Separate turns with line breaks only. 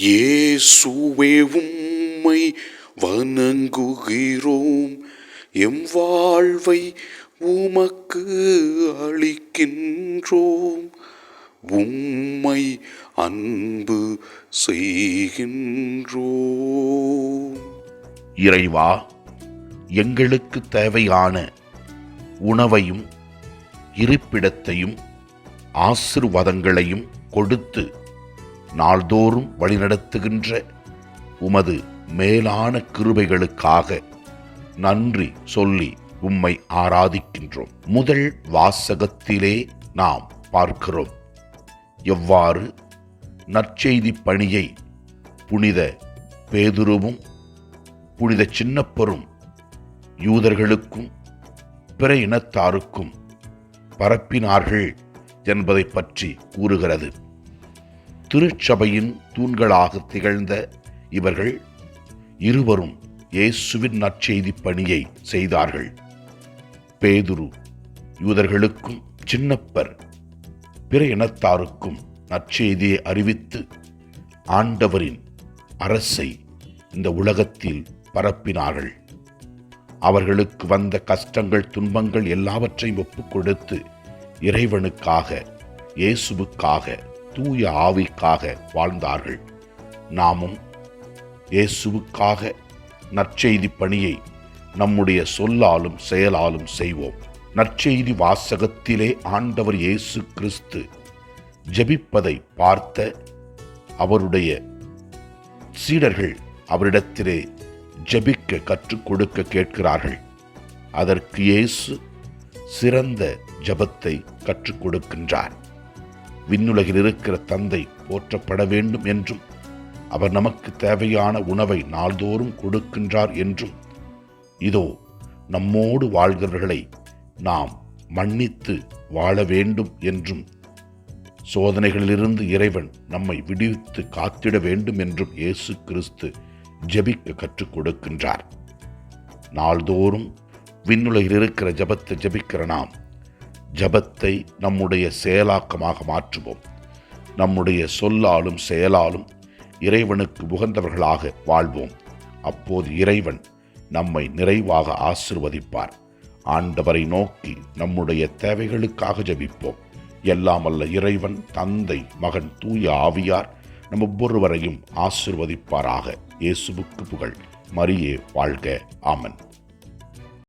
இயேசுவே உம்மை வணங்குகிறோம். எம் வாழ்வை உமக்கு அளிக்கின்றோம். உம்மை அன்பு செய்கின்றோம்.
இறைவா எங்களுக்கு தேவையான உணவையும் இருப்பிடத்தையும் ஆசிர்வாதங்களையும் கொடுத்து நாள்தோறும் வழிநடத்துகின்ற உமது மேலான கிருபைகளுக்காக நன்றி சொல்லி உம்மை ஆராதிக்கின்றோம். முதல் வாசகத்திலே நாம் பார்க்கிறோம். எவ்வாறு? நற்செய்தி பணியை புனித பேதுருவும் புனித சின்னப்பரும் யூதர்களுக்கும் பிற இனத்தாருக்கும் பரப்பினார்கள் என்பதை பற்றி கூறுகிறது. திருச்சபையின் தூண்களாக திகழ்ந்த இவர்கள் இருவரும் இயேசுவின் நற்செய்தி பணியை செய்தார்கள். பேதுரு யூதர்களுக்கும் சின்னப்பர் பிற இனத்தாருக்கும் நற்செய்தியை அறிவித்து ஆண்டவரின் அரசை இந்த உலகத்தில் பரப்பினார்கள். அவர்களுக்கு வந்த கஷ்டங்கள் துன்பங்கள் எல்லாவற்றையும் ஒப்புக் கொடுத்து இறைவனுக்காக இயேசுவுக்காக தூய ஆவிக்காக வாழ்ந்தார்கள். நாமும் இயேசுவுக்காக நற்செய்தி பணியை நம்முடைய சொல்லாலும் செயலாலும் செய்வோம். நற்செய்தி வாசகத்திலே ஆண்டவர் இயேசு கிறிஸ்து ஜபிப்பதை பார்த்த அவருடைய சீடர்கள் அவரிடத்திலே ஜெபிக்க கற்றுக் கொடுக்க கேட்கிறார்கள். அதற்கு இயேசு சிறந்த ஜெபத்தை கற்றுக் கொடுக்கின்றார். விண்ணுலகில் இருக்கிற தந்தை போற்றப்பட வேண்டும் என்றும் அவர் நமக்கு தேவையான உணவை நாள்தோறும் கொடுக்கின்றார் என்றும் இதோ நம்மோடு வாழ்கிறவர்களை நாம் மன்னித்து வாழ வேண்டும் என்றும் சோதனைகளிலிருந்து இறைவன் நம்மை விடுவித்து காத்திட வேண்டும் என்றும் இயேசு கிறிஸ்து ஜெபிக்க கற்றுக் கொடுக்கின்றார். நாள்தோறும் விண்ணுலகில் இருக்கிற ஜபத்தை ஜபிக்கிற நாம் ஜபத்தை நம்முடைய செயலாக்கமாக மாற்றுவோம். நம்முடைய சொல்லாலும் செயலாலும் இறைவனுக்கு உகந்தவர்களாக வாழ்வோம். அப்போது இறைவன் நம்மை நிறைவாக ஆசிர்வதிப்பார். ஆண்டவரை நோக்கி நம்முடைய தேவைகளுக்காக ஜபிப்போம். எல்லாம் அல்ல இறைவன் தந்தை மகன் தூய ஆவியார் நம் ஒவ்வொருவரையும் ஆசிர்வதிப்பாராக. இயேசுவுக்கு புகழ். மரியே வாழ்க. ஆமன்.